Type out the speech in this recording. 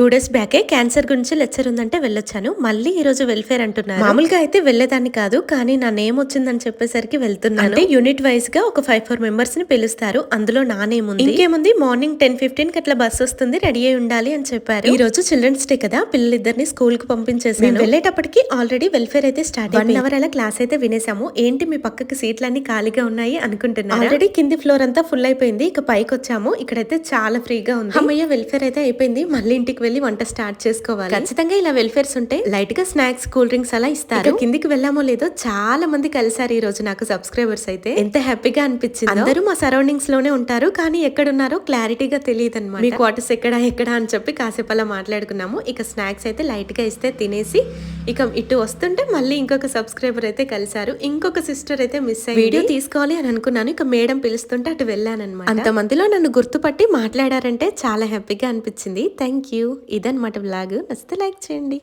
Two days బ్యాకే cancer గురించి lecture ఉందంటే వెళ్ళొచ్చాను. మళ్ళీ ఈ రోజు వెల్ఫేర్ అంటున్నారు. మామూలుగా అయితే వెళ్ళేదాన్ని కాదు కానీ నా నేమ్ వచ్చిందని చెప్పేసరికి వెళ్తున్నాను. అంటే యూనిట్ వైజ్గా ఒక ఫైవ్ ఫోర్ మెంబర్స్ని పిలుస్తారు. అందులో నా నేమ్ ఉంది. ఇంకేముంది? మార్నింగ్ టెన్ ఫిఫ్టీన్కి అట్లా బస్ వస్తుంది రెడీ అయి ఉండాలి అని చెప్పారు. ఈ రోజు చిల్డ్రన్స్ డే కదా పిల్లలిద్దరిని స్కూల్కు పంపించేసాను వెళ్ళేటప్పటికి ఆల్రెడీ వెల్ఫేర్ అయితే స్టార్ట్ వన్ అవర్ అలా క్లాస్ అయితే వినేసాము ఏంటి మీ పక్కకి సీట్లన్నీ ఖాళీగా ఉన్నాయి అనుకుంటున్నాను ఆల్రెడీ కింది ఫ్లోర్ అంతా ఫుల్ అయిపోయింది. ఇక పైకి వచ్చాము. ఇక్కడైతే చాలా ఫ్రీగా ఉంది. అమ్మయ్య వెల్ఫేర్ అయితే అయిపోయింది. మళ్ళీ ఇంటికి వెళ్ళి వంట స్టార్ట్ చేసుకోవాలి. ఖచ్చితంగా ఇలా వెల్ఫేర్స్ ఉంటే లైట్గా స్నాక్స్ కూల్ డ్రింక్స్ అలా ఇస్తారు. కిందికి వెళ్ళామో లేదో చాలా మంది కలిసారు ఈ రోజు నాకు సబ్స్క్రైబర్స్ అయితే. ఎంత హ్యాపీగా అనిపించింది. అందరూ మా సరౌండింగ్స్లోనే ఉంటారు కానీ ఎక్కడున్నారో క్లారిటీగా తెలియదు అనమాట మీ క్వార్టర్స్ ఎక్కడ ఎక్కడ అని చెప్పి కాసేపు అలా మాట్లాడుకున్నాము. ఇక స్నాక్స్ అయితే లైట్గా ఇస్తే తినేసి ఇక ఇటు వస్తుంటే మళ్ళీ ఇంకొక సబ్స్క్రైబర్ అయితే కలిసారు ఇంకొక సిస్టర్ అయితే మిస్ అయ్యి వీడియో తీసుకోవాలి అని అనుకున్నాను. ఇక మేడం పిలుస్తుంటే అటు వెళ్ళాను అనమాట అంతమందిలో నన్ను గుర్తుపట్టి మాట్లాడారంటే చాలా హ్యాపీగా అనిపించింది. Thank you. ఇదన్నమాట బ్లాగ్ నచ్చితే లైక్ చేయండి.